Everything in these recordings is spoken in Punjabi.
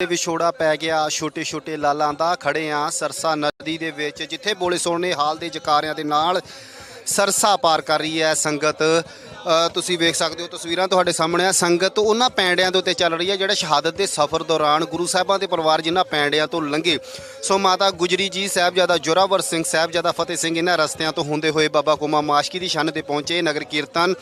ਤੇ ਵਿਛੋੜਾ ਪੈ ਗਿਆ, ਛੋਟੇ ਛੋਟੇ ਲਾਲਾਂ ਦਾ ਖੜੇ ਆ ਸਰਸਾ ਨਦੀ ਦੇ ਵਿੱਚ, ਜਿੱਥੇ ਬੋਲੇ ਸੋਹਣੇ ਹਾਲ ਦੇ ਜਕਾਰਿਆਂ ਦੇ ਨਾਲ ਸਰਸਾ ਪਾਰ ਕਰ ਰਹੀ ਹੈ ਸੰਗਤ। ਤੁਸੀਂ ਵੇਖ ਸਕਦੇ ਹੋ ਤਸਵੀਰਾਂ ਤੁਹਾਡੇ ਸਾਹਮਣੇ ਆ। ਸੰਗਤ ਉਹਨਾਂ ਪੈਂਡਿਆਂ ਦੇ ਉੱਤੇ ਚੱਲ ਰਹੀ ਹੈ ਜਿਹੜੇ ਸ਼ਹਾਦਤ ਦੇ ਸਫ਼ਰ ਦੌਰਾਨ ਗੁਰੂ ਸਾਹਿਬਾਂ ਦੇ ਪਰਿਵਾਰ ਜਿਨ੍ਹਾਂ ਪੈਂਡਿਆਂ ਤੋਂ ਲੰਘੇ। ਸੋ ਮਾਤਾ ਗੁਜਰੀ ਜੀ, ਸਾਹਿਬਜ਼ਾਦਾ ਜੋਰਾਵਰ ਸਿੰਘ, ਸਾਹਿਬਜ਼ਾਦਾ ਫਤਿਹ ਸਿੰਘ ਇਹਨਾਂ ਰਸਤਿਆਂ ਤੋਂ ਹੁੰਦੇ ਹੋਏ ਬਾਬਾ ਕੁਮਾ ਮਾਸ਼ਕੀ ਦੀ ਛੰਨ ਤੇ ਪਹੁੰਚੇ। ਨਗਰ ਕੀਰਤਨ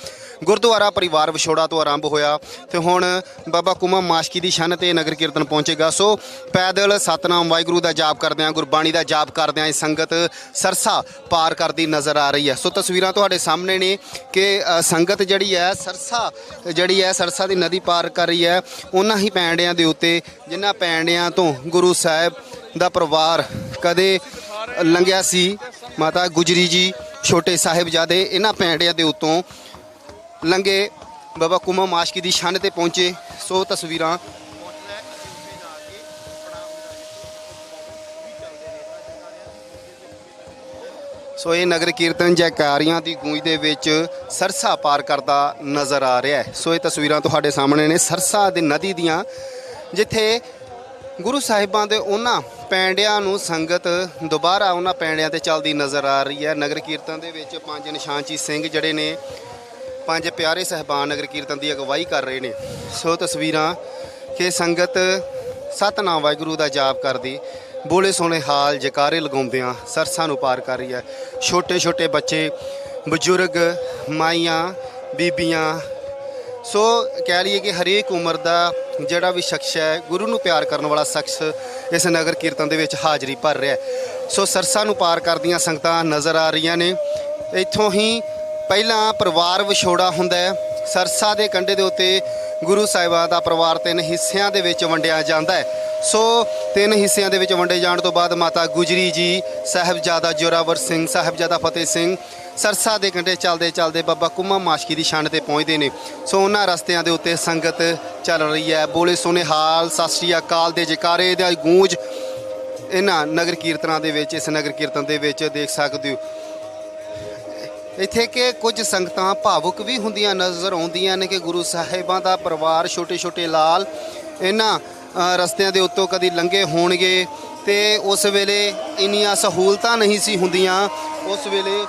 ਗੁਰਦੁਆਰਾ ਪਰਿਵਾਰ ਵਿਛੋੜਾ ਤੋਂ ਆਰੰਭ ਹੋਇਆ ਤੇ ਹੁਣ ਬਾਬਾ ਕੁਮਾ ਮਾਸ਼ਕੀ ਦੀ ਛੰਨ ਤੇ ਨਗਰ ਕੀਰਤਨ ਪਹੁੰਚੇਗਾ। ਸੋ ਪੈਦਲ ਸਤਨਾਮ ਵਾਹਿਗੁਰੂ ਦਾ ਜਾਪ ਕਰਦਿਆਂ ਗੁਰਬਾਣੀ ਦਾ ਜਾਪ ਕਰਦਿਆਂ ਇਹ ਸੰਗਤ ਸਰਸਾ ਪਾਰ ਕਰਦੀ ਨਜ਼ਰ ਆ ਰਹੀ ਹੈ। ਸੋ ਤਸਵੀਰਾਂ ਤੁਹਾਡੇ ਸਾਹਮਣੇ ਨੇ ਕਿ ਸੰਗਤ ਸੰਗਤ ਜਿਹੜੀ ਹੈ ਸਰਸਾ, ਜਿਹੜੀ ਹੈ ਸਰਸਾ ਦੀ ਨਦੀ ਪਾਰ ਕਰ ਰਹੀ ਹੈ, ਉਹਨਾਂ ਹੀ ਪੈਂਡਿਆਂ ਦੇ ਉੱਤੇ, ਜਿਨ੍ਹਾਂ ਪੈਂਡਿਆਂ ਤੋਂ ਗੁਰੂ ਸਾਹਿਬ ਦਾ ਪਰਿਵਾਰ ਕਦੇ ਲੰਘਿਆ ਸੀ, ਮਾਤਾ ਗੁਜਰੀ ਜੀ, ਛੋਟੇ ਸਾਹਿਬਜ਼ਾਦੇ, ਇਹਨਾਂ ਪੈਂਡਿਆਂ ਦੇ ਉੱਤੋਂ ਲੰਗੇ ਬਾਬਾ ਕੁਮਾ ਮਾਸ਼ਕੀ ਦੀ ਛੰਨ ਤੇ ਪਹੁੰਚੇ। ਸੋ ਤਸਵੀਰਾਂ ਸੋ ਇਹ ਨਗਰ ਕੀਰਤਨ ਜੈਕਾਰੀਆਂ ਦੀ ਗੂੰਜ ਦੇ ਵਿੱਚ ਸਰਸਾ ਪਾਰ ਕਰਦਾ ਨਜ਼ਰ ਆ ਰਿਹਾ ਹੈ। ਸੋ ਇਹ ਤਸਵੀਰਾਂ ਤੁਹਾਡੇ ਸਾਹਮਣੇ ਨੇ। ਸਰਸਾ ਦੇ ਨਦੀ ਦੀਆਂ, ਜਿੱਥੇ ਗੁਰੂ ਸਾਹਿਬਾਂ ਦੇ ਉਹਨਾਂ ਪੈਂਡਿਆਂ ਨੂੰ ਸੰਗਤ ਦੁਬਾਰਾ ਉਹਨਾਂ ਪੈਂਡਿਆਂ ਤੇ ਚੱਲਦੀ ਨਜ਼ਰ ਆ ਰਹੀ ਹੈ। ਨਗਰ ਕੀਰਤਨ ਦੇ ਵਿੱਚ ਪੰਜ ਨਿਸ਼ਾਨਚੀ ਸਿੰਘ ਜਿਹੜੇ ਨੇ, ਪੰਜ ਪਿਆਰੇ ਸਹਿਬਾਨ ਨਗਰ ਕੀਰਤਨ ਦੀ ਅਗਵਾਈ ਕਰ ਰਹੇ ਨੇ। ਸੋ ਤਸਵੀਰਾਂ ਕਿ ਸੰਗਤ ਸਤਨਾਮ ਵਾਹਿਗੁਰੂ ਦਾ ਜਾਪ ਕਰਦੀ। ਬੋਲੇ ਸੋਹਣੇ ਹਾਲ ਜਕਾਰੇ ਲਗਾਉਂਦਿਆਂ ਸਰਸਾਂ ਨੂੰ ਪਾਰ ਕਰ ਰਹੀ ਹੈ। ਛੋਟੇ ਛੋਟੇ ਬੱਚੇ, ਬਜ਼ੁਰਗ, ਮਾਈਆਂ, ਬੀਬੀਆਂ। ਸੋ ਕਹਿ ਲਈਏ ਕਿ ਹਰੇਕ ਉਮਰ ਦਾ ਜਿਹੜਾ ਵੀ ਸ਼ਖਸ ਹੈ, ਗੁਰੂ ਨੂੰ ਪਿਆਰ ਕਰਨ ਵਾਲਾ ਸ਼ਖਸ ਇਸ ਨਗਰ ਕੀਰਤਨ ਦੇ ਵਿੱਚ ਹਾਜ਼ਰੀ ਭਰ ਰਿਹਾ ਸੋ ਸਰਸਾ ਨੂੰ ਪਾਰ ਕਰਦੀਆਂ ਸੰਗਤਾਂ ਨਜ਼ਰ ਆ ਰਹੀਆਂ ਨੇ। ਇੱਥੋਂ ਹੀ ਪਹਿਲਾਂ ਪਰਿਵਾਰ ਵਿਛੋੜਾ ਹੁੰਦਾ ਹੈ। ਸਰਸਾ ਦੇ ਕੰਢੇ ਦੇ ਉੱਤੇ ਗੁਰੂ ਸਾਹਿਬਾਂ ਦਾ ਪਰਿਵਾਰ ਤਿੰਨ ਹਿੱਸਿਆਂ ਦੇ ਵਿੱਚ ਵੰਡਿਆ ਜਾਂਦਾ ਹੈ। ਸੋ ਤਿੰਨ ਹਿੱਸਿਆਂ ਦੇ ਵਿੱਚ ਵੰਡੇ ਜਾਣ ਤੋਂ ਬਾਅਦ ਮਾਤਾ ਗੁਜਰੀ ਜੀ, ਸਾਹਿਬਜ਼ਾਦਾ ਜੋਰਾਵਰ ਸਿੰਘ, ਸਾਹਿਬਜ਼ਾਦਾ ਫਤਿਹ ਸਿੰਘ, ਸਰਸਾ ਦੇ ਕੰਢੇ ਚੱਲਦੇ ਚੱਲਦੇ ਬਾਬਾ ਕੁਮਾ ਮਾਸ਼ਕੀ ਦੀ ਛੰਡ ਤੇ ਪਹੁੰਚਦੇ ਨੇ। ਸੋ ਉਹਨਾਂ ਰਸਤਿਆਂ ਦੇ ਉੱਤੇ ਸੰਗਤ ਚੱਲ ਰਹੀ ਹੈ। ਬੋਲੇ ਸੋਨੇ ਹਾਲ, ਸਤਿ ਸ਼੍ਰੀ ਅਕਾਲ ਦੇ ਜਕਾਰੇ ਦਾ ਗੂੰਜ ਇਹਨਾਂ ਨਗਰ ਕੀਰਤਨਾਂ ਦੇ ਵਿੱਚ, ਇਸ ਨਗਰ ਕੀਰਤਨ ਦੇ ਵਿੱਚ ਦੇਖ ਸਕਦੇ ਹੋ। ਇੱਥੇ ਕਿ ਕੁਝ ਸੰਗਤਾਂ ਭਾਵੁਕ ਵੀ ਹੁੰਦੀਆਂ ਨਜ਼ਰ ਆਉਂਦੀਆਂ ਨੇ ਕਿ ਗੁਰੂ ਸਾਹਿਬਾਂ ਦਾ ਪਰਿਵਾਰ ਛੋਟੇ ਛੋਟੇ ਲਾਲ ਇਹਨਾਂ ਰਸਤਿਆਂ ਦੇ ਉੱਤੋਂ ਕਦੀ ਲੰਘੇ ਹੋਣਗੇ ਤੇ ਉਸ ਵੇਲੇ ਇੰਨੀਆਂ ਸਹੂਲਤਾਂ ਨਹੀਂ ਸੀ ਹੁੰਦੀਆਂ। ਉਸ ਵੇਲੇ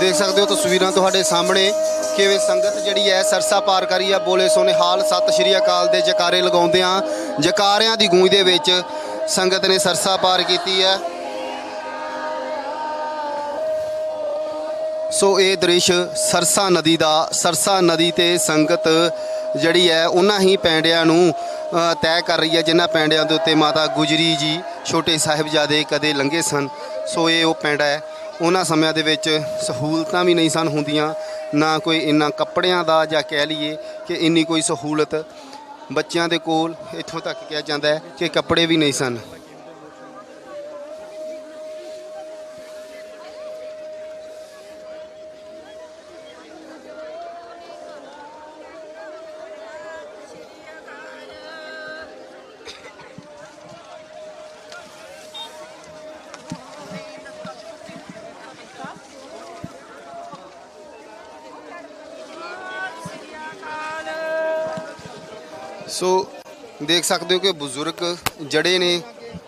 ਦੇਖ ਸਕਦੇ ਹੋ ਤਸਵੀਰਾਂ ਤੁਹਾਡੇ ਸਾਹਮਣੇ। ਕਿਵੇਂ ਸੰਗਤ ਜਿਹੜੀ ਹੈ ਸਰਸਾ ਪਾਰ ਕਰੀ ਆ, ਬੋਲੇ ਸੋਨੇ ਹਾਲ ਸਤਿ ਸ਼੍ਰੀ ਅਕਾਲ ਦੇ ਜਕਾਰੇ ਲਗਾਉਂਦਿਆਂ, ਜਕਾਰਿਆਂ ਦੀ ਗੂੰਜ ਦੇ ਵਿੱਚ ਸੰਗਤ ਨੇ ਸਰਸਾ ਪਾਰ ਕੀਤੀ ਹੈ। ਸੋ ਇਹ ਦ੍ਰਿਸ਼ ਸਰਸਾ ਨਦੀ ਦਾ, ਸਰਸਾ ਨਦੀ ਤੇ ਸੰਗਤ ਜਿਹੜੀ ਹੈ, ਉਹਨਾਂ ਹੀ ਪੈਂਡਿਆਂ ਨੂੰ ਤੈਅ ਕਰ ਰਹੀ ਹੈ, ਜਿਨ੍ਹਾਂ ਪੈਂਡਿਆਂ ਦੇ ਉੱਤੇ ਮਾਤਾ ਗੁਜਰੀ ਜੀ, ਛੋਟੇ ਸਾਹਿਬਜ਼ਾਦੇ ਕਦੇ ਲੰਘੇ ਸਨ। ਸੋ ਇਹ ਉਹ ਪਿੰਡ ਹੈ। ਉਹਨਾਂ ਸਮਿਆਂ ਦੇ ਵਿੱਚ ਸਹੂਲਤਾਂ ਵੀ ਨਹੀਂ ਸਨ ਹੁੰਦੀਆਂ। ਨਾ ਕੋਈ ਇੰਨਾ ਕੱਪੜਿਆਂ ਦਾ ਜਾਂ ਕਹਿ ਲਈਏ ਕਿ ਇੰਨੀ ਕੋਈ ਸਹੂਲਤ ਬੱਚਿਆਂ ਦੇ ਕੋਲ ਇੱਥੋਂ ਤੱਕ ਕਿਹਾ ਜਾਂਦਾ ਹੈ ਕਿ ਕੱਪੜੇ ਵੀ ਨਹੀਂ ਸਨ। ਸੋ ਦੇਖ ਸਕਦੇ ਹੋ ਕਿ ਬਜ਼ੁਰਗ ਜੜੇ ਨੇ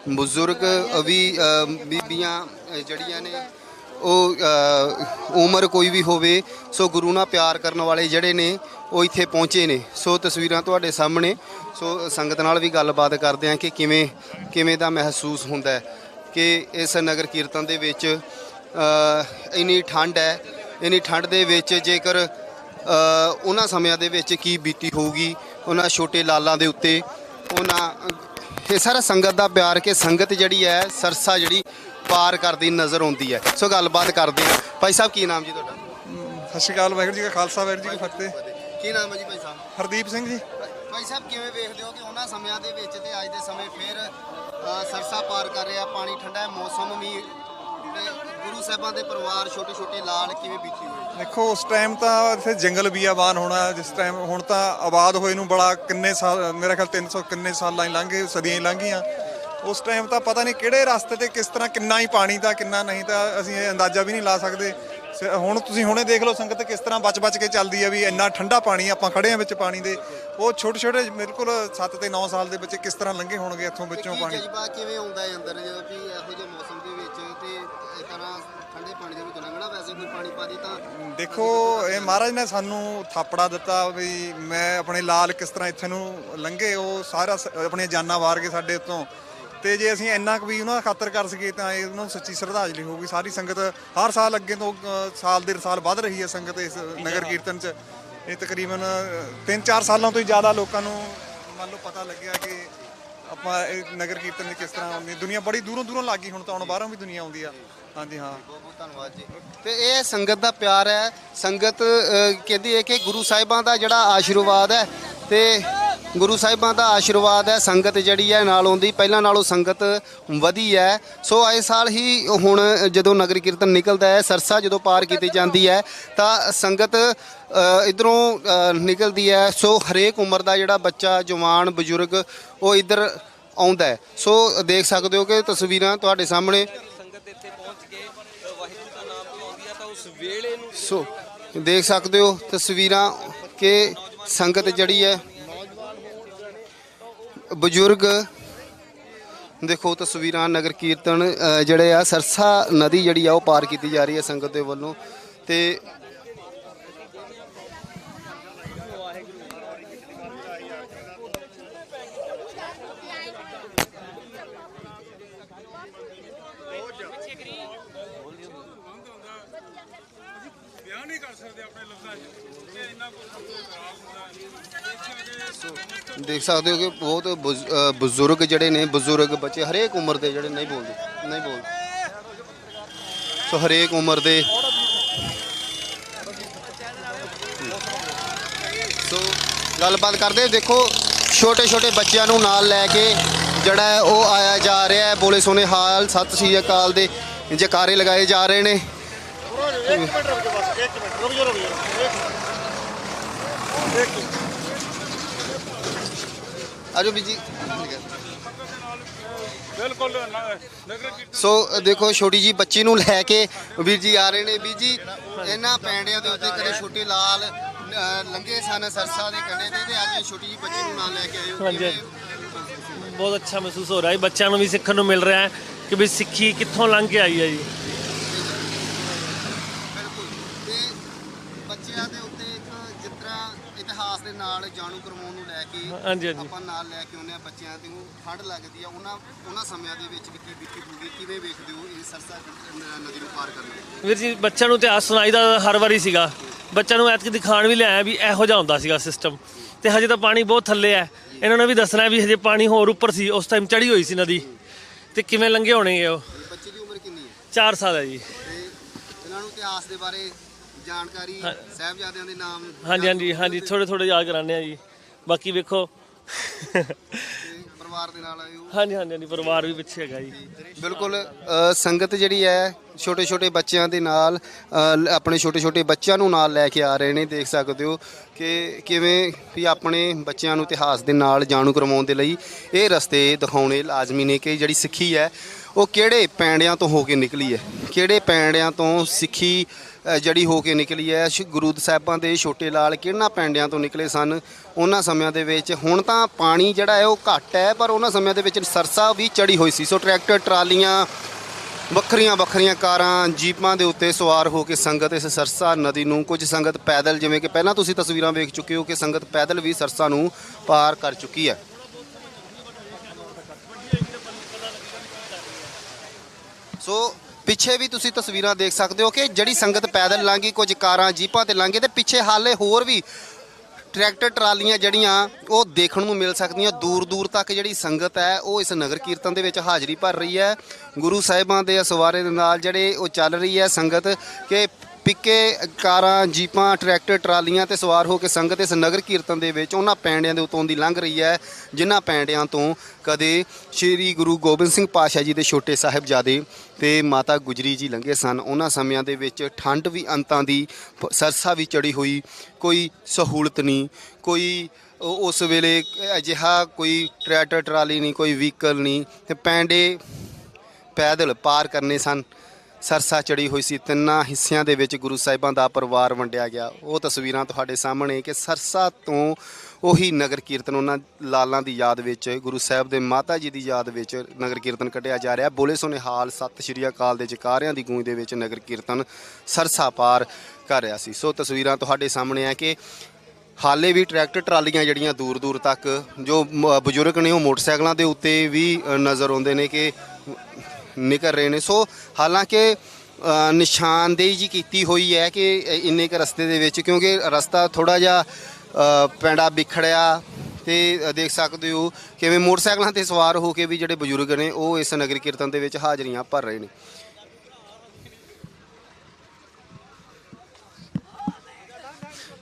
ਬਜ਼ੁਰਗ ਵੀ ਬੀਬੀਆਂ ਅ, ਜੜੀਆਂ ਨੇ ਉਹ ਉਮਰ ਕੋਈ ਵੀ ਹੋਵੇ ਸੋ ਗੁਰੂ ਨਾਲ ਪਿਆਰ ਕਰਨ ਵਾਲੇ ਜਿਹੜੇ ਨੇ ਉਹ ਇੱਥੇ ਪਹੁੰਚੇ ਨੇ। ਸੋ ਤਸਵੀਰਾਂ ਤੁਹਾਡੇ ਸਾਹਮਣੇ ਸੋ ਸੰਗਤ ਨਾਲ ਵੀ ਗੱਲਬਾਤ ਕਰਦੇ ਆ ਕਿ ਕਿਵੇਂ ਕਿਵੇਂ ਦਾ ਮਹਿਸੂਸ ਹੁੰਦਾ ਕਿ ਇਸ ਨਗਰ ਕੀਰਤਨ ਦੇ ਵਿੱਚ ਇੰਨੀ ਠੰਡ ਹੈ ਇੰਨੀ ਠੰਡ ਦੇ ਵਿੱਚ ਜੇਕਰ ਉਹਨਾਂ ਸਮਿਆਂ ਦੇ ਵਿੱਚ ਕੀ ਬੀਤੀ ਹੋਊਗੀ ਉਹਨਾਂ ਛੋਟੇ ਲਾਲਾਂ ਦੇ ਉੱਤੇ ਉਹਨਾਂ ਇਹ ਸਾਰਾ ਸੰਗਤ ਦਾ ਪਿਆਰ ਕਿ ਸੰਗਤ ਜਿਹੜੀ ਹੈ ਸਰਸਾ ਜਿਹੜੀ ਪਾਰ ਕਰਦੀ ਨਜ਼ਰ ਆਉਂਦੀ ਹੈ। ਸੋ ਗੱਲਬਾਤ ਕਰਦੇ ਹਾਂ। ਭਾਈ ਸਾਹਿਬ ਕੀ ਨਾਮ ਜੀ ਤੁਹਾਡਾ? ਸਤਿ ਸ਼੍ਰੀ ਅਕਾਲ ਵਾਹਿਗੁਰੂ ਜੀ ਕਾ ਖਾਲਸਾ ਵਾਹਿਗੁਰੂ ਜੀ ਕੀ ਫਤਿਹ। ਕੀ ਨਾਮ ਹੈ ਜੀ ਭਾਈ ਸਾਹਿਬ? ਹਰਦੀਪ ਸਿੰਘ ਜੀ। ਭਾਈ ਸਾਹਿਬ ਕਿਵੇਂ ਵੇਖਦੇ ਹੋ ਕਿ ਉਹਨਾਂ ਸਮਿਆਂ ਦੇ ਵਿੱਚ ਤੇ ਅੱਜ ਦੇ ਸਮੇਂ ਫਿਰ ਸਰਸਾ ਪਾਰ ਕਰ ਰਿਹਾ ਪਾਣੀ ਠੰਡਾ ਹੈ ਮੌਸਮ ਵੀ ਗੁਰੂ ਸਾਹਿਬਾਂ ਦੇ ਪਰਿਵਾਰ ਛੋਟੇ ਛੋਟੇ ਲਾਲ ਕਿਵੇਂ ਬੀਤੀ ਹੋਈ? ਦੇਖੋ ਉਸ ਟਾਈਮ ਤਾਂ ਇੱਥੇ ਜੰਗਲ ਬੀਆਬਾਨ ਹੋਣਾ ਜਿਸ ਟਾਈਮ ਹੁਣ ਤਾਂ ਆਬਾਦ ਹੋਏ ਨੂੰ ਬੜਾ ਕਿੰਨੇ ਸਾਲ ਮੇਰਾ ਖਿਆਲ 300 ਕਿੰਨੇ ਸਾਲਾਂ ਹੀ ਲੰਘ ਸਦੀਆਂ ਹੀ ਲੰਘ ਗਈਆਂ ਉਸ ਟਾਈਮ ਤਾਂ ਪਤਾ ਨਹੀਂ ਕਿਹੜੇ ਰਸਤੇ ਤੇ ਕਿਸ ਤਰ੍ਹਾਂ ਕਿੰਨਾ ਹੀ ਪਾਣੀ ਤਾਂ ਕਿੰਨਾ ਨਹੀਂ ਤਾਂ ਅਸੀਂ ਇਹ ਅੰਦਾਜ਼ਾ ਵੀ ਨਹੀਂ ਲਾ ਸਕਦੇ। ਸ- ਹੁਣ ਤੁਸੀਂ ਹੁਣੇ ਦੇਖ ਲਓ ਸੰਗਤ ਕਿਸ ਤਰ੍ਹਾਂ ਬਚ-ਬਚ ਕੇ ਚੱਲਦੀ ਆ ਵੀ ਇੰਨਾ ਠੰਡਾ ਪਾਣੀ ਆਪਾਂ ਖੜੇ ਆ ਵਿੱਚ ਪਾਣੀ ਦੇ। ਉਹ ਛੋਟੇ ਛੋਟੇ ਬਿਲਕੁਲ 7 ਤੇ 9 ਸਾਲ ਦੇ ਬੱਚੇ ਕਿਸ ਤਰ੍ਹਾਂ ਲੰਘੇ ਹੋਣਗੇ ਇੱਥੋਂ ਵਿੱਚੋਂ ਪਾਣੀ? ਜਜ਼ਬਾ ਕਿਵੇਂ ਆਉਂਦਾ ਹੈ ਅੰਦਰ ਜਦੋਂ ਵੀ ਇਹੋ ਜਿਹੇ ਮੌਸਮ ਦੇ ਵਿੱਚ ਤਰ੍ਹਾਂ ਠੰਡੇ ਪਾਣੀ ਦੇ ਵਿੱਚ ਲੰਘਣਾ ਵੈਸੇ ਕੋਈ ਪਾਣੀ ਪਾਦੀ ਤਾਂ ਦੇਖੋ ਇਹ ਮਹਾਰਾਜ ਨੇ ਸਾਨੂੰ ਥਾਪੜਾ ਦਿੱਤਾ ਵੀ ਮੈਂ ਆਪਣੇ ਲਾਲ ਕਿਸ ਤਰ੍ਹਾਂ ਇੱਥੇ ਨੂੰ ਲੰਘੇ ਉਹ ਸਾਰਾ ਸ- ਆਪਣੀਆਂ ਜਾਨਾਂ ਵਾਰ ਕੇ ਸਾਡੇ ਉੱਤੋਂ। ਤੇ ਜੇ ਅਸੀਂ ਇੰਨਾ ਕੁ ਵੀ ਉਹਨਾਂ ਦਾ ਖਾਤਰ ਕਰ ਸਕੀਏ ਤਾਂ ਇਹ ਉਹਨਾਂ ਨੂੰ ਸੱਚੀ ਸ਼ਰਧਾਂਜਲੀ ਹੋਊਗੀ। ਸਾਰੀ ਸੰਗਤ ਹਰ ਸਾਲ ਅੱਗੇ ਤੋਂ ਅ, ਸਾਲ ਦੇ ਸਾਲ ਵੱਧ ਰਹੀ ਹੈ ਸੰਗਤ ਇਸ ਨਗਰ ਕੀਰਤਨ 'ਚ। ਇਹ ਤਕਰੀਬਨ 3-4 ਸਾਲਾਂ ਤੋਂ ਹੀ ਜ਼ਿਆਦਾ ਲੋਕਾਂ ਨੂੰ ਮੰਨ ਲਓ ਪਤਾ ਲੱਗਿਆ ਕਿ ਆਪਾਂ ਇਹ ਨਗਰ ਕੀਰਤਨ ਦੀ ਕਿਸ ਤਰ੍ਹਾਂ ਆਉਂਦੀ ਹੈ। ਦੁਨੀਆ ਬੜੀ ਦੂਰੋਂ ਦੂਰੋਂ ਲੱਗੀ ਹੁਣ ਤਾਂ ਹੁਣ ਬਾਹਰੋਂ ਵੀ ਦੁਨੀਆ ਆਉਂਦੀ ਆ। ਹਾਂਜੀ ਹਾਂ। ਬਹੁਤ ਬਹੁਤ ਧੰਨਵਾਦ ਜੀ। ਤੇ ਇਹ ਸੰਗਤ ਦਾ ਪਿਆਰ ਹੈ। ਸੰਗਤ ਅ, ਕਹਿੰਦੀ ਹੈ ਕਿ ਗੁਰੂ ਸਾਹਿਬਾਂ ਦਾ ਜਿਹੜਾ ਆਸ਼ੀਰਵਾਦ ਹੈ ਤੇ ਗੁਰੂ ਸਾਹਿਬਾਂ ਦਾ ਆਸ਼ੀਰਵਾਦ ਹੈ, ਸੰਗਤ ਜਿਹੜੀ ਹੈ ਨਾਲ ਆਉਂਦੀ। ਪਹਿਲਾਂ ਨਾਲੋਂ ਸੰਗਤ ਵਧੀ ਹੈ। ਸੋ ਆਏ ਸਾਲ ਹੀ ਹੁਣ ਜਦੋਂ ਨਗਰ ਕੀਰਤਨ ਨਿਕਲਦਾ ਹੈ, ਸਰਸਾ ਜਦੋਂ ਪਾਰ ਕੀਤੀ ਜਾਂਦੀ ਹੈ, ਤਾਂ ਸੰਗਤ ਇਧਰੋਂ ਨਿਕਲਦੀ ਹੈ। ਸੋ ਹਰੇਕ ਉਮਰ ਦਾ ਜਿਹੜਾ ਬੱਚਾ, ਜਵਾਨ, ਬਜ਼ੁਰਗ, ਉਹ ਇਧਰ ਆਉਂਦਾ ਹੈ। ਸੋ ਦੇਖ ਸਕਦੇ ਹੋ ਕਿ ਤਸਵੀਰਾਂ ਤੁਹਾਡੇ ਸਾਹਮਣੇ। ਸੰਗਤ ਇੱਥੇ ਪਹੁੰਚ ਕੇ ਵਾਹਿਗੁਰੂ ਦਾ ਨਾਮ ਪਾਉਂਦੀ ਆ ਤਾਂ ਉਸ ਵੇਲੇ ਨੂੰ ਸੋ ਦੇਖ ਸਕਦੇ ਹੋ ਤਸਵੀਰਾਂ ਕਿ ਸੰਗਤ ਜਿਹੜੀ ਹੈ ਬਜ਼ੁਰਗ, ਦੇਖੋ ਤਸਵੀਰਾਂ, ਨਗਰ ਕੀਰਤਨ ਜਿਹੜੇ ਆ ਸਰਸਾ ਨਦੀ ਜਿਹੜੀ ਆ ਉਹ ਪਾਰ ਕੀਤੀ ਜਾ ਰਹੀ ਹੈ ਸੰਗਤ ਦੇ ਵੱਲੋਂ ਤੇ ਦੇਖ ਸਕਦੇ ਹੋ ਕਿ ਬਹੁਤ ਬੁਜ਼- ਅ, ਬਜ਼ੁਰਗ ਜਿਹੜੇ ਨੇ ਬਜ਼ੁਰਗ ਬੱਚੇ ਹਰੇਕ ਉਮਰ ਦੇ ਜਿਹੜੇ ਨਹੀਂ ਬੋਲਦੇ ਨਹੀਂ ਬੋਲਦੇ। ਸੋ ਹਰੇਕ ਉਮਰ ਦੇ। ਸੋ ਗੱਲਬਾਤ ਕਰਦੇ ਦੇਖੋ ਛੋਟੇ ਛੋਟੇ ਬੱਚਿਆਂ ਨੂੰ ਨਾਲ ਲੈ ਕੇ ਜਿਹੜਾ ਹੈ ਉਹ ਆਇਆ ਜਾ ਰਿਹਾ ਹੈ। ਬੋਲੇ ਸੋਨੇ ਹਾਲ ਸਤਿ ਸ੍ਰੀ ਅਕਾਲ ਦੇ ਜਕਾਰੇ ਲਗਾਏ ਜਾ ਰਹੇ ਨੇ। ਆਜੋ ਬੀਜੀ ਬਿਲਕੁਲ ਨਗਰ ਸੋ ਦੇਖੋ ਛੋਟੀ ਜੀ ਬੱਚੀ ਨੂੰ ਲੈ ਕੇ ਵੀਰ ਜੀ ਆ ਰਹੇ ਨੇ। ਵੀਰ ਜੀ ਇਹਨਾਂ ਪੈਂਡਿਆਂ ਦੇ ਉੱਤੇ ਕਦੇ ਛੋਟੇ ਲਾਲ ਲੰਘੇ ਸਨ ਸਰਸਾ ਦੇ ਕੰਢੇ ਤੇ ਤੇ ਅੱਜ ਛੋਟੀ ਜੀ ਬੱਚੀ ਨੂੰ ਨਾਲ ਲੈ ਕੇ ਆਏ ਹੋ। ਹਾਂਜੀ। ਬਹੁਤ ਅੱਛਾ ਮਹਿਸੂਸ ਹੋ ਰਿਹਾ ਹੈ। ਬੱਚਿਆਂ ਨੂੰ ਵੀ ਸਿੱਖਣ ਨੂੰ ਮਿਲ ਰਿਹਾ ਹੈ ਕਿ ਵੀ ਸਿੱਖੀ ਕਿੱਥੋਂ ਲੰਘ ਕੇ ਆਈ ਹੈ ਜੀ ਬਿਲਕੁਲ ਤੇ ਬੱਚਿਆਂ ਦੇ ਉੱਤੇ ਇੱਕ ਜਿਸ ਤਰ੍ਹਾਂ ਇਤਿਹਾਸ ਦੇ ਨਾਲ ਜਾਣੂ ਕਰਵਾਉਣ ਨੂੰ ਲੈ ਕੇ ਹਾਂਜੀ ਹਾਂਜੀ। ਆਪਾਂ ਨਾਲ ਲੈ ਕੇ ਆਉਂਦੇ ਆ ਬੱਚਿਆਂ ਤੇ ਉਹ ਠੰਡ ਲੱਗਦੀ ਆ ਉਹਨਾਂ ਉਹਨਾਂ ਸਮਿਆਂ ਦੇ ਵਿੱਚ ਵੀ ਕੀ ਬੀਤੀ ਹੋਊਗੀ ਕਿਵੇਂ ਵੇਖਦੇ ਹੋ ਇਹ ਸਰਸਾ ਨਦੀ ਨੂੰ ਪਾਰ ਕਰਨਾ ਵੀਰ ਜੀ ਬੱਚਿਆਂ ਨੂੰ ਇਤਿਹਾਸ ਸੁਣਾਈਦਾ ਹਰ ਵਾਰੀ ਸੀਗਾ। ਬੱਚਿਆਂ ਨੂੰ ਐਤਕ ਦਿਖਾਣ ਵੀ ਲਿਆਇਆ ਵੀ ਇਹੋ ਜਿਹਾ ਹੁੰਦਾ ਸੀਗਾ ਸਿਸਟਮ ਤੇ ਹਜੇ ਤਾਂ ਪਾਣੀ ਬਹੁਤ ਥੱਲੇ ਹੈ। ਇਹਨਾਂ ਨੇ ਵੀ ਦੱਸਣਾ ਵੀ ਹਜੇ ਪਾਣੀ ਹੋਰ ਉੱਪਰ ਸੀ ਉਸ ਟਾਈਮ ਚੜੀ ਹੋਈ ਸੀ ਨਦੀ। ਤੇ ਕਿਵੇਂ ਲੰਘੇ ਹੋਣਗੇ ਉਹ? ਬੱਚੇ ਦੀ ਉਮਰ ਕਿੰਨੀ ਹੈ? 4 ਸਾਲ ਹੈ ਜੀ। ਤੇ ਇਹਨਾਂ ਨੂੰ ਇਤਿਹਾਸ ਦੇ ਬਾਰੇ ਜਾਣਕਾਰੀ ਸਾਹਿਬਜ਼ਾਦਿਆਂ ਦੇ ਨਾਮ ਹਾਂਜੀ ਹਾਂਜੀ ਹਾਂਜੀ ਥੋੜੇ ਥੋੜੇ ਯਾਦ ਕਰਾਉਂਦੇ ਆ ਜੀ। ਬਾਕੀ ਵੇਖੋ। ਪਰਿਵਾਰ ਦੇ ਨਾਲ ਹੋ ਹਾਂਜੀ ਹਾਂਜੀ ਹਾਂਜੀ ਪਰਿਵਾਰ ਵੀ ਪਿੱਛੇ ਹੈਗਾ ਜੀ। ਬਿਲਕੁਲ ਸੰਗਤ ਜਿਹੜੀ ਹੈ ਛੋਟੇ ਛੋਟੇ ਬੱਚਿਆਂ ਦੇ ਨਾਲ ਆਪਣੇ ਛੋਟੇ ਛੋਟੇ ਬੱਚਿਆਂ ਨੂੰ ਨਾਲ ਲੈ ਕੇ ਆ ਰਹੇ ਨੇ ਦੇਖ ਸਕਦੇ ਹੋ ਕਿ ਕਿਵੇਂ ਵੀ ਆਪਣੇ ਬੱਚਿਆਂ ਨੂੰ ਇਤਿਹਾਸ ਦੇ ਨਾਲ ਜਾਣੂ ਕਰਵਾਉਣ ਦੇ ਲਈ ਇਹ ਰਸਤੇ ਦਿਖਾਉਣੇ ਲਾਜ਼ਮੀ ਨੇ ਕਿ ਜਿਹੜੀ ਸਿੱਖੀ ਹੈ ਉਹ ਕਿਹੜੇ ਪੈਂਡਿਆਂ ਤੋਂ ਹੋ ਕੇ ਨਿਕਲੀ ਹੈ? ਕਿਹੜੇ ਪੈਂਡਿਆਂ ਤੋਂ ਸਿੱਖੀ ਜੜੀ ਹੋ ਕੇ ਨਿਕਲੀ ਹੈ ਸ਼- ਗੁਰੂ ਸਾਹਿਬਾਂ ਦੇ ਛੋਟੇ ਲਾਲ ਕਿਹਨਾਂ ਪੈਂਡਿਆਂ ਤੋਂ ਨਿਕਲੇ ਸਨ। ਉਹਨਾਂ ਸਮਿਆਂ ਦੇ ਵਿੱਚ ਹੁਣ ਤਾਂ ਪਾਣੀ ਜਿਹੜਾ ਹੈ ਉਹ ਘੱਟ ਹੈ, ਪਰ ਉਹਨਾਂ ਸਮਿਆਂ ਦੇ ਵਿੱਚ ਸਰਸਾ ਵੀ ਚੜੀ ਹੋਈ ਸੀ। ਸੋ ਟਰੈਕਟਰ, ਟਰਾਲੀਆਂ, ਵੱਖਰੀਆਂ ਵੱਖਰੀਆਂ ਕਾਰਾਂ, ਜੀਪਾਂ ਦੇ ਉੱਤੇ ਸਵਾਰ ਹੋ ਕੇ ਸੰਗਤ ਇਸ ਸਰਸਾ ਨਦੀ ਨੂੰ ਕੁਝ ਸੰਗਤ ਪੈਦਲ, ਜਿਵੇਂ ਕਿ ਪਹਿਲਾਂ ਤੁਸੀਂ ਤਸਵੀਰਾਂ ਵੇਖ ਚੁੱਕੇ ਹੋ ਕਿ ਸੰਗਤ ਪੈਦਲ ਵੀ ਸਰਸਾ ਨੂੰ ਪਾਰ ਕਰ ਚੁੱਕੀ ਹੈ। ਸੋ ਪਿੱਛੇ ਵੀ ਤੁਸੀਂ ਤਸਵੀਰਾਂ ਦੇਖ ਸਕਦੇ ਹੋ ਕਿ ਜਿਹੜੀ ਸੰਗਤ ਪੈਦਲ ਲੰਘੀ, ਕੁਝ ਕਾਰਾਂ, ਜੀਪਾਂ ਤੇ ਲੰਘੇ ਤੇ ਪਿੱਛੇ ਹਾਲੇ ਹੋਰ ਵੀ ਟਰੈਕਟਰ, ਟਰਾਲੀਆਂ ਜਿਹੜੀਆਂ, ਉਹ ਦੇਖਣ ਨੂੰ ਮਿਲ ਸਕਦੀਆਂ। ਦੂਰ ਦੂਰ ਤੱਕ ਜਿਹੜੀ ਸੰਗਤ ਹੈ, ਉਹ ਇਸ ਨਗਰ ਕੀਰਤਨ ਦੇ ਵਿੱਚ ਹਾਜ਼ਰੀ ਭਰ ਰਹੀ ਹੈ। ਗੁਰੂ ਸਾਹਿਬਾਂ ਦੇ ਅਸਵਾਰੇ ਦੇ ਨਾਲ ਜਿਹੜੇ ਉਹ ਚੱਲ ਰਹੀ ਹੈ ਸੰਗਤ ਕਿ ਪਿੱਕੇ ਕਾਰਾਂ, ਜੀਪਾਂ, ਟਰੈਕਟਰ, ਟਰਾਲੀਆਂ ਤੇ ਸਵਾਰ ਹੋ ਕੇ ਸੰਗਤ ਇਸ ਨਗਰ ਕੀਰਤਨ ਦੇ ਵਿੱਚ ਉਹਨਾਂ ਪੈਂਡਿਆਂ ਦੇ ਉਤੋਂ ਦੀ ਲੰਘ ਰਹੀ ਹੈ, ਜਿਨ੍ਹਾਂ ਪੈਂਡਿਆਂ ਤੋਂ ਕਦੇ ਸ੍ਰੀ ਗੁਰੂ ਗੋਬਿੰਦ ਸਿੰਘ ਪਾਤਸ਼ਾਹ ਜੀ ਦੇ ਛੋਟੇ ਸਾਹਿਬਜ਼ਾਦੇ ਤੇ ਮਾਤਾ ਗੁਜਰੀ ਜੀ ਲੰਘੇ ਸਨ। ਉਹਨਾਂ ਸਮਿਆਂ ਦੇ ਵਿੱਚ ਠੰਡ ਵੀ ਅੰਤਾਂ ਦੀ ਪ- ਸਰਸਾ ਵੀ ਚੜੀ ਹੋਈ, ਕੋਈ ਸਹੂਲਤ ਨਹੀਂ, ਕੋਈ ਉਸ ਵੇਲੇ ਅਜਿਹਾ ਕੋਈ ਟਰੈਕਟਰ, ਟਰਾਲੀ ਨਹੀਂ, ਕੋਈ ਵਹੀਕਲ ਨਹੀਂ ਤੇ ਪੈਂਡੇ ਪੈਦਲ ਪਾਰ ਕਰਨੇ ਸਨ। ਸਰਸਾ ਚੜੀ ਹੋਈ ਸੀ। ਤਿੰਨਾਂ ਹਿੱਸਿਆਂ ਦੇ ਵਿੱਚ ਗੁਰੂ ਸਾਹਿਬਾਂ ਦਾ ਪਰਿਵਾਰ ਵੰਡਿਆ ਗਿਆ। ਉਹ ਤਸਵੀਰਾਂ ਤੁਹਾਡੇ ਸਾਹਮਣੇ ਕਿ ਸਰਸਾ ਤੋਂ ਉਹੀ ਨਗਰ ਕੀਰਤਨ ਉਹਨਾਂ ਲਾਲਾਂ ਦੀ ਯਾਦ ਵਿੱਚ, ਗੁਰੂ ਸਾਹਿਬ ਦੇ ਮਾਤਾ ਜੀ ਦੀ ਯਾਦ ਵਿੱਚ ਨਗਰ ਕੀਰਤਨ ਕੱਢਿਆ ਜਾ ਰਿਹਾ। ਬੋਲੇ ਸੋਨੇ ਹਾਲ ਸਤਿ ਸ਼੍ਰੀ ਅਕਾਲ ਦੇ ਜਕਾਰਿਆਂ ਦੀ ਗੂੰਜ ਦੇ ਵਿੱਚ ਨਗਰ ਕੀਰਤਨ ਸਰਸਾ ਪਾਰ ਕਰ ਰਿਹਾ ਸੀ। ਸੋ ਤਸਵੀਰਾਂ ਤੁਹਾਡੇ ਸਾਹਮਣੇ ਆ ਕਿ ਹਾਲੇ ਵੀ ਟਰੈਕਟਰ ਟਰਾਲੀਆਂ ਜਿਹੜੀਆਂ ਦੂਰ ਦੂਰ ਤੱਕ, ਜੋ ਬਜ਼ੁਰਗ ਨੇ ਉਹ ਮੋਟਰਸਾਈਕਲਾਂ ਦੇ ਉੱਤੇ ਵੀ ਨਜ਼ਰ ਆਉਂਦੇ ਨੇ ਕਿ ਨਿਕਲ ਰਹੇ ਨੇ। ਸੋ ਹਾਲਾਂਕਿ ਨਿਸ਼ਾਨਦੇਹੀ ਜੀ ਕੀਤੀ ਹੋਈ ਹੈ ਕਿ ਇੰਨੇ ਕ ਰਸਤੇ ਦੇ ਵਿੱਚ ਕਿਉਂਕਿ ਰਸਤਾ ਥੋੜਾ ਜਿਹਾ ਅ, ਪੈਂਡਾ ਵਿਖੜਿਆ ਤੇ ਦੇਖ ਸਕਦੇ ਹੋ ਕਿਵੇਂ ਮੋਟਰਸਾਈਕਲਾਂ ਤੇ ਸਵਾਰ ਹੋ ਕੇ ਵੀ ਜਿਹੜੇ ਬਜ਼ੁਰਗ ਨੇ ਉਹ ਇਸ ਨਗਰ ਕੀਰਤਨ ਦੇ ਵਿੱਚ ਹਾਜ਼ਰੀਆਂ ਭਰ ਰਹੇ ਨੇ।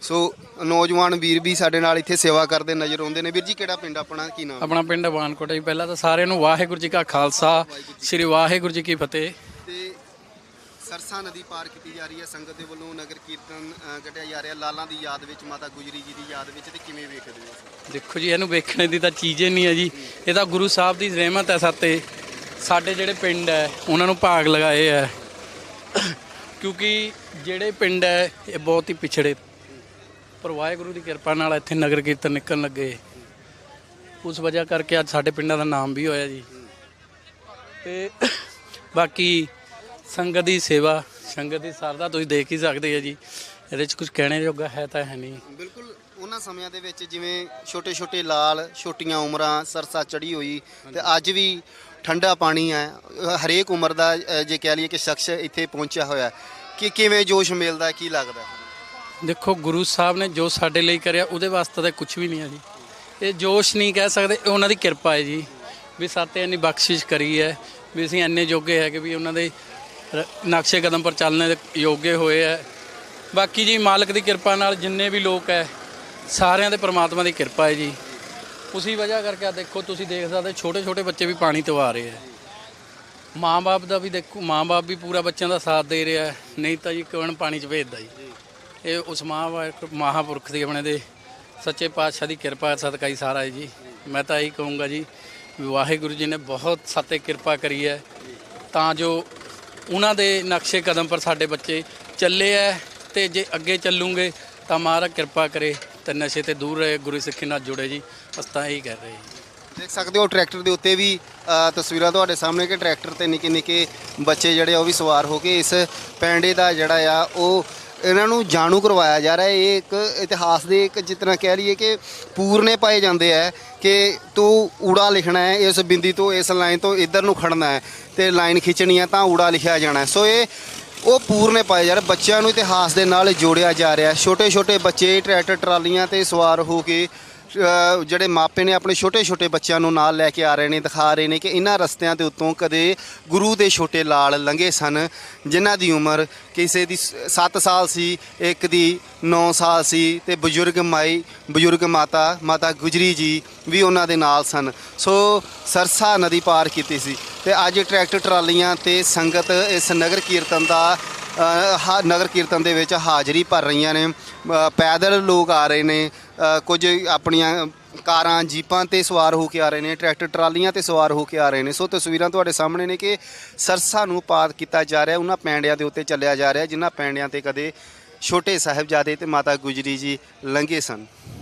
ਸੋ ਨੌਜਵਾਨ ਵੀਰ ਵੀ ਸਾਡੇ ਨਾਲ ਇੱਥੇ ਸੇਵਾ ਕਰਦੇ ਨਜ਼ਰ ਆਉਂਦੇ ਨੇ। ਵੀਰ ਜੀ ਕਿਹੜਾ ਪਿੰਡ ਆਪਣਾ? ਕੀ ਨਾਮ? ਆਪਣਾ ਪਿੰਡ ਬਾਨਕੋਟ ਜੀ। ਪਹਿਲਾਂ ਤਾਂ ਸਾਰਿਆਂ ਨੂੰ ਵਾਹਿਗੁਰੂ ਜੀ ਕਾ ਖਾਲਸਾ ਸ੍ਰੀ ਵਾਹਿਗੁਰੂ ਜੀ ਕੀ ਫਤਿਹ। ਤੇ ਸਰਸਾ ਨਦੀ ਪਾਰ ਕੀਤੀ ਜਾ ਰਹੀ ਹੈ। ਸੰਗਤ ਦੇ ਵੱਲੋਂ ਨਗਰ ਕੀਰਤਨ ਕੱਢਿਆ ਜਾ ਰਿਹਾ। ਲਾਲਾਂ ਦੀ ਯਾਦ ਵਿੱਚ ਮਾਤਾ ਗੁਜਰੀ ਜੀ ਦੀ ਯਾਦ ਵਿੱਚ ਤੇ ਕਿਵੇਂ ਵੇਖਦੇ ਹੋ? ਦੇਖੋ ਜੀ ਇਹਨੂੰ ਵੇਖਣੇ ਦੀ ਤਾਂ ਚੀਜ਼ ਹੀ ਨਹੀਂ ਹੈ ਜੀ। ਇਹ ਤਾਂ ਗੁਰੂ ਸਾਹਿਬ ਦੀ ਰਹਿਮਤ ਹੈ ਸਾਤੇ ਸਾਡੇ ਜਿਹੜੇ ਪਿੰਡ ਹੈ ਉਹਨਾਂ ਨੂੰ ਭਾਗ ਲਗਾਏ ਹੈ। ਕਿਉਂਕਿ ਜਿਹੜੇ ਪਿੰਡ ਹੈ ਇਹ ਬਹੁਤ ਹੀ ਪਿਛੜੇ ਪਰ ਵਾਹਿਗੁਰੂ ਦੀ ਕਿਰਪਾ ਨਾਲ ਇੱਥੇ ਨਗਰ ਕੀਰਤਨ ਨਿਕਲਣ ਲੱਗੇ। ਉਸ ਵਜ੍ਹਾ ਕਰਕੇ ਅੱਜ ਸਾਡੇ ਪਿੰਡਾਂ ਦਾ ਨਾਮ ਵੀ ਹੋਇਆ ਜੀ। ਤੇ ਬਾਕੀ ਸੰਗਤ ਦੀ ਸੇਵਾ, ਸੰਗਤ ਦੀ ਸਰਦਾ ਤੁਸੀਂ ਦੇਖ ਹੀ ਸਕਦੇ ਹੋ ਜੀ। ਇਹਦੇ 'ਚ ਕੁਝ ਕਹਿਣੇ ਜੋਗਾ ਹੈ ਤਾਂ ਹੈ ਨਹੀਂ। ਬਿਲਕੁਲ ਉਹਨਾਂ ਸਮਿਆਂ ਦੇ ਵਿੱਚ ਜਿਵੇਂ ਛੋਟੇ ਛੋਟੇ ਲਾਲ, ਛੋਟੀਆਂ ਉਮਰਾਂ, ਸਰਸਾ ਚੜੀ ਹੋਈ ਤੇ ਅੱਜ ਵੀ ਠੰਡਾ ਪਾਣੀ ਹੈ। ਹਰੇਕ ਉਮਰ ਦਾ ਜੇ ਕਹਿ ਲਈਏ ਕਿ ਸ਼ਖਸ ਇੱਥੇ ਪਹੁੰਚਿਆ ਹੋਇਆ ਕਿ ਕਿਵੇਂ ਜੋਸ਼ ਮਿਲਦਾ ਕੀ ਲੱਗਦਾ ਦੇਖੋ, ਗੁਰੂ ਸਾਹਿਬ ਨੇ ਜੋ ਸਾਡੇ ਲਈ ਕਰਿਆ, ਉਹਦੇ ਵਾਸਤੇ ਤਾਂ ਕੁਝ ਵੀ ਨਹੀਂ ਹੈ ਜੀ। ਇਹ ਜੋਸ਼ ਨਹੀਂ ਕਹਿ ਸਕਦੇ, ਇਹ ਉਹਨਾਂ ਦੀ ਕਿਰਪਾ ਹੈ ਜੀ। ਵੀ ਸਾਤੇ ਇੰਨੀ ਬਖਸ਼ਿਸ਼ ਕਰੀ ਹੈ, ਵੀ ਅਸੀਂ ਇੰਨੇ ਜੋਗੇ ਹੈ ਕਿ ਵੀ ਉਹਨਾਂ ਦੇ ਨਕਸ਼ੇ ਕਦਮ ਪਰ ਚੱਲਣੇ ਦੇ ਯੋਗੇ ਹੋਏ ਹੈ। ਬਾਕੀ ਜੀ, ਮਾਲਕ ਦੀ ਕਿਰਪਾ ਨਾਲ ਜਿੰਨੇ ਵੀ ਲੋਕ ਹੈ, ਸਾਰਿਆਂ ਦੇ ਪ੍ਰਮਾਤਮਾ ਦੀ ਕਿਰਪਾ ਹੈ ਜੀ। ਉਸੇ ਵਜ੍ਹਾ ਕਰਕੇ ਆ ਦੇਖੋ, ਤੁਸੀਂ ਦੇਖ ਸਕਦੇ ਛੋਟੇ ਛੋਟੇ ਬੱਚੇ ਵੀ ਪਾਣੀ ਤੋਂ ਆ ਰਹੇ ਹੈ। ਮਾਂ-ਬਾਪ ਦਾ ਵੀ ਦੇਖੋ, ਮਾਂ-ਬਾਪ ਵੀ ਪੂਰਾ ਬੱਚਿਆਂ ਦਾ ਸਾਥ ਦੇ ਰਿਹਾ ਨਹੀਂ ਤਾਂ ਜੀ ਕੌਣ ਪਾਣੀ 'ਚ ਭੇਜਦਾ ਜੀ। ਇਹ ਉਸ ਮਾਂ ਮਹਾਪੁਰਖ ਦੀ ਆਪਣੇ ਦੇ ਸੱਚੇ ਪਾਤਸ਼ਾਹ ਦੀ ਕਿਰਪਾ ਸਦਕਾ ਹੀ ਸਾਰਾ ਹੈ ਜੀ। ਮੈਂ ਤਾਂ ਇਹੀ ਕਹੂੰਗਾ ਜੀ ਵਾਹਿਗੁਰੂ ਜੀ ਨੇ ਬਹੁਤ ਸਾਤੇ ਕਿਰਪਾ ਕਰੀ ਹੈ। ਤਾਂ ਜੋ ਉਹਨਾਂ ਦੇ ਨਕਸ਼ੇ ਕਦਮ ਪਰ ਸਾਡੇ ਬੱਚੇ ਚੱਲੇ ਹੈ ਤੇ ਜੇ ਅੱਗੇ ਚੱਲੂਗੇ ਤਾਂ ਮਹਾਰਾਜ ਕਿਰਪਾ ਕਰੇ ਤੇ ਨਸ਼ੇ ਤੇ ਦੂਰ ਰਹੇ, ਗੁਰੂ ਸਿੱਖੀ ਨਾਲ ਜੁੜੇ ਜੀ। ਅਸੀਂ ਤਾਂ ਇਹੀ ਕਹਿ ਰਹੇ ਜੀ। ਦੇਖ ਸਕਦੇ ਹੋ ਟਰੈਕਟਰ ਦੇ ਉੱਤੇ ਵੀ ਤਸਵੀਰਾਂ ਤੁਹਾਡੇ ਸਾਹਮਣੇ ਕਿ ਟਰੈਕਟਰ ਤੇ ਨਿੱਕੇ ਨਿੱਕੇ ਬੱਚੇ ਜਿਹੜੇ ਆ ਉਹ ਵੀ ਸਵਾਰ ਹੋ ਕੇ ਇਸ ਪੈਂਡੇ ਦਾ ਜਿਹੜਾ ਆ, ਉਹ ਇਹਨਾਂ ਨੂੰ ਜਾਣੂ ਕਰਵਾਇਆ ਜਾ ਰਿਹਾ ਹੈ। ਇਹ ਇੱਕ ਇਤਿਹਾਸ ਦੇ ਇੱਕ ਜਿਸ ਤਰ੍ਹਾਂ ਕਹਿ ਲਈਏ ਕਿ ਪੂਰਨੇ ਪਾਏ ਜਾਂਦੇ ਆ ਕਿ ਤੂੰ ਊੜਾ ਲਿਖਣਾ ਹੈ, ਇਸ ਬਿੰਦੀ ਤੋਂ, ਇਸ ਲਾਈਨ ਤੋਂ ਇੱਧਰ ਨੂੰ ਖੜਨਾ ਹੈ ਤੇ ਲਾਈਨ ਖਿੱਚਣੀ ਹੈ ਤਾਂ ਊੜਾ ਲਿਖਿਆ ਜਾਣਾ ਸੋ ਇਹ ਉਹ ਪੂਰਨੇ ਪਾਏ ਜਾ ਰਹੇ। ਬੱਚਿਆਂ ਨੂੰ ਇਤਿਹਾਸ ਦੇ ਨਾਲ ਜੋੜਿਆ ਜਾ ਰਿਹਾ ਛੋਟੇ ਛੋਟੇ ਬੱਚੇ ਟਰੈਕਟਰ, ਟਰਾਲੀਆਂ ਤੇ ਸਵਾਰ ਹੋ ਕੇ ਜਿਹੜੇ ਮਾਪੇ ਨੇ ਆਪਣੇ ਛੋਟੇ ਛੋਟੇ ਬੱਚਿਆਂ ਨੂੰ ਨਾਲ ਲੈ ਕੇ ਆ ਰਹੇ ਨੇ, ਦਿਖਾ ਰਹੇ ਨੇ ਕਿ ਇਹਨਾਂ ਰਸਤਿਆਂ ਦੇ ਉੱਤੋਂ ਕਦੇ ਗੁਰੂ ਦੇ ਛੋਟੇ ਲਾਲ ਲੰਘੇ ਸਨ, ਜਿਨ੍ਹਾਂ ਦੀ ਉਮਰ ਕਿਸੇ ਦੀ 7 ਸਾਲ ਸੀ, ਇੱਕ ਦੀ 9 ਸਾਲ ਸੀ ਤੇ ਬਜ਼ੁਰਗ ਮਾਈ, ਬਜ਼ੁਰਗ ਮਾਤਾ ਮਾਤਾ ਗੁਜਰੀ ਜੀ ਵੀ ਉਹਨਾਂ ਦੇ ਨਾਲ ਸਨ। ਸੋ ਸਰਸਾ ਨਦੀ ਪਾਰ ਕੀਤੀ ਸੀ ਤੇ ਅੱਜ ਟਰੈਕਟਰ ਟਰਾਲੀਆਂ ਤੇ ਸੰਗਤ ਇਸ ਨਗਰ ਕੀਰਤਨ ਦਾ ਹਾ, ਨਗਰ ਕੀਰਤਨ ਦੇ ਵਿੱਚ ਹਾਜ਼ਰੀ ਭਰ ਰਹੀਆਂ ਨੇ। ਪੈਦਲ ਲੋਕ ਆ ਰਹੇ ਨੇ ਕੁਝ ਆਪਣੀਆਂ ਕਾਰਾਂ, ਜੀਪਾਂ ਤੇ ਸਵਾਰ ਹੋ ਕੇ ਆ ਰਹੇ ਨੇ, ਟਰੈਕਟਰ ਟਰਾਲੀਆਂ ਤੇ ਸਵਾਰ ਹੋ ਕੇ ਆ ਰਹੇ ਨੇ। ਸੋ ਤਸਵੀਰਾਂ ਤੁਹਾਡੇ ਸਾਹਮਣੇ ਨੇ ਕਿ ਸਰਸਾ ਨੂੰ ਪਾਰ ਕੀਤਾ ਜਾ ਰਿਹਾ, ਉਹਨਾਂ ਪੈਂਡਿਆਂ ਦੇ ਉੱਤੇ ਚੱਲਿਆ ਜਾ ਰਿਹਾ, ਜਿਨ੍ਹਾਂ ਪੈਂਡਿਆਂ ਤੇ ਕਦੇ ਛੋਟੇ ਸਾਹਿਬਜ਼ਾਦੇ ਤੇ ਮਾਤਾ ਗੁਜਰੀ ਜੀ ਲੰਘੇ ਸਨ।